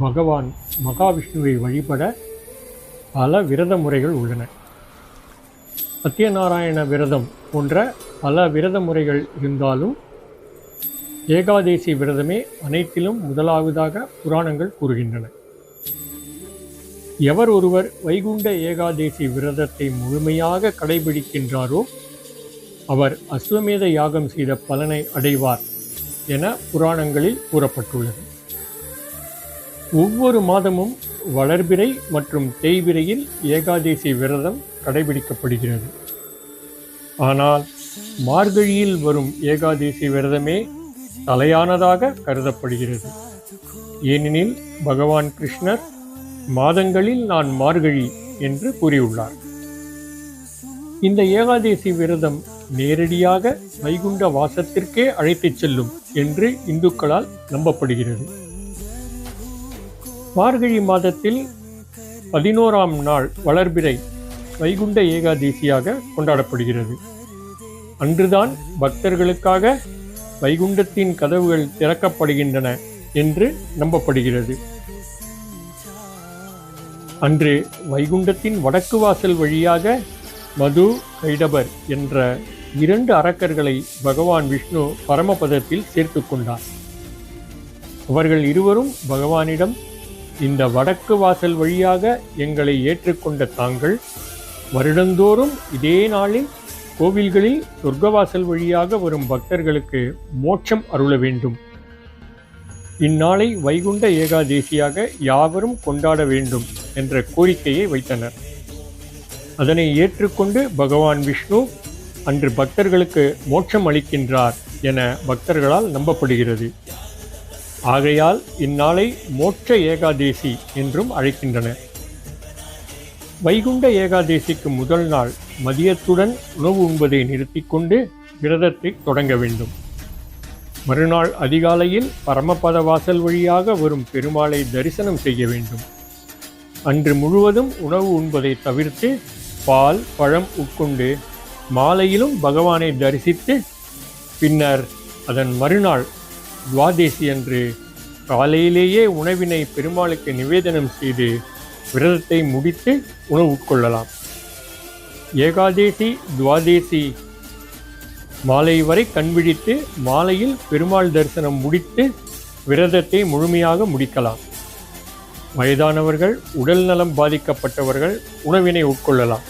பகவான் மகாவிஷ்ணுவை வழிபட பல விரத முறைகள் உள்ளன. சத்யநாராயண விரதம் போன்ற பல விரத முறைகள் இருந்தாலும் ஏகாதேசி விரதமே அனைத்திலும் முதலாவதாக புராணங்கள் கூறுகின்றன. எவர் ஒருவர் வைகுண்ட ஏகாதேசி விரதத்தை முழுமையாக கடைபிடிக்கின்றாரோ அவர் அஸ்வமேத யாகம் செய்த பலனை அடைவார் என புராணங்களில் கூறப்பட்டுள்ளது. ஒவ்வொரு மாதமும் வளர்பிறை மற்றும் தேய்பிறையில் ஏகாதேசி விரதம் கடைபிடிக்கப்படுகிறது. ஆனால் மார்கழியில் வரும் ஏகாதேசி விரதமே தலையானதாக கருதப்படுகிறது. ஏனெனில் பகவான் கிருஷ்ணர் மாதங்களில் நான் மார்கழி என்று கூறியுள்ளார். இந்த ஏகாதேசி விரதம் நேரடியாக வைகுண்ட வாசத்திற்கே அழைத்துச் செல்லும் என்று இந்துக்களால் நம்பப்படுகிறது. மார்கழி மாதத்தில் பதினோராம் நாள் வளர்பிறை வைகுண்ட ஏகாதேசியாக கொண்டாடப்படுகிறது. அன்றுதான் பக்தர்களுக்காக வைகுண்டத்தின் கதவுகள் திறக்கப்படுகின்றன என்று நம்பப்படுகிறது. அன்று வைகுண்டத்தின் வடக்கு வாசல் வழியாக மது கைடபர் என்ற இரண்டு அரக்கர்களை பகவான் விஷ்ணு பரமபதத்தில் சேர்த்து கொண்டார். அவர்கள் இருவரும் பகவானிடம் இந்த வடக்கு வாசல் வழியாக எங்களை ஏற்றுக்கொண்ட தாங்கள் வருடந்தோறும் இதே நாளில் கோவில்களில் சொர்க்கவாசல் வழியாக வரும் பக்தர்களுக்கு மோட்சம் அருள வேண்டும். இந்நாளை வைகுண்ட ஏகாதேசியாக யாவரும் கொண்டாட வேண்டும் என்ற கோரிக்கையை வைத்தனர். அதனை ஏற்றுக்கொண்டு பகவான் விஷ்ணு அன்று பக்தர்களுக்கு மோட்சம் அளிக்கின்றார் என பக்தர்களால் நம்பப்படுகிறது. ஆகையால் இந்நாளை மோட்ச ஏகாதேசி என்றும் அழைக்கின்றனர் வைகுண்ட ஏகாதேசிக்கு முதல் நாள் மதியத்துடன் உணவு உண்பதை நிறுத்திக்கொண்டு விரதத்தை தொடங்க வேண்டும். மறுநாள் அதிகாலையில் பரமபத வாசல் வழியாக வரும் பெருமாளை தரிசனம் செய்ய வேண்டும். அன்று முழுவதும் உணவு உண்பதை தவிர்த்து பால் பழம் உட்கொண்டு மாலையிலும் பகவானை தரிசித்து பின்னர் அதன் மறுநாள் துவாதேசி அன்று காலையிலேயே உணவினை பெருமாளுக்கு நிவேதனம் செய்து விரதத்தை முடித்து உணவு உட்கொள்ளலாம் ஏகாதேசி துவாதேசி மாலை வரை கண்விழித்து மாலையில் பெருமாள் தரிசனம் முடித்து விரதத்தை முழுமையாக முடிக்கலாம். வயதானவர்கள் உடல் நலம் பாதிக்கப்பட்டவர்கள் உணவினை உட்கொள்ளலாம்.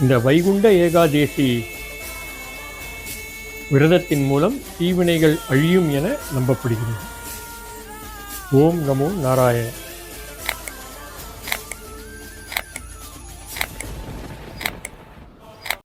இந்த வைகுண்ட ஏகாதேசி விரதத்தின் மூலம் தீவினைகள் அழியும் என நம்பப்படுகிறது. ஓம் நமோ நாராயணன்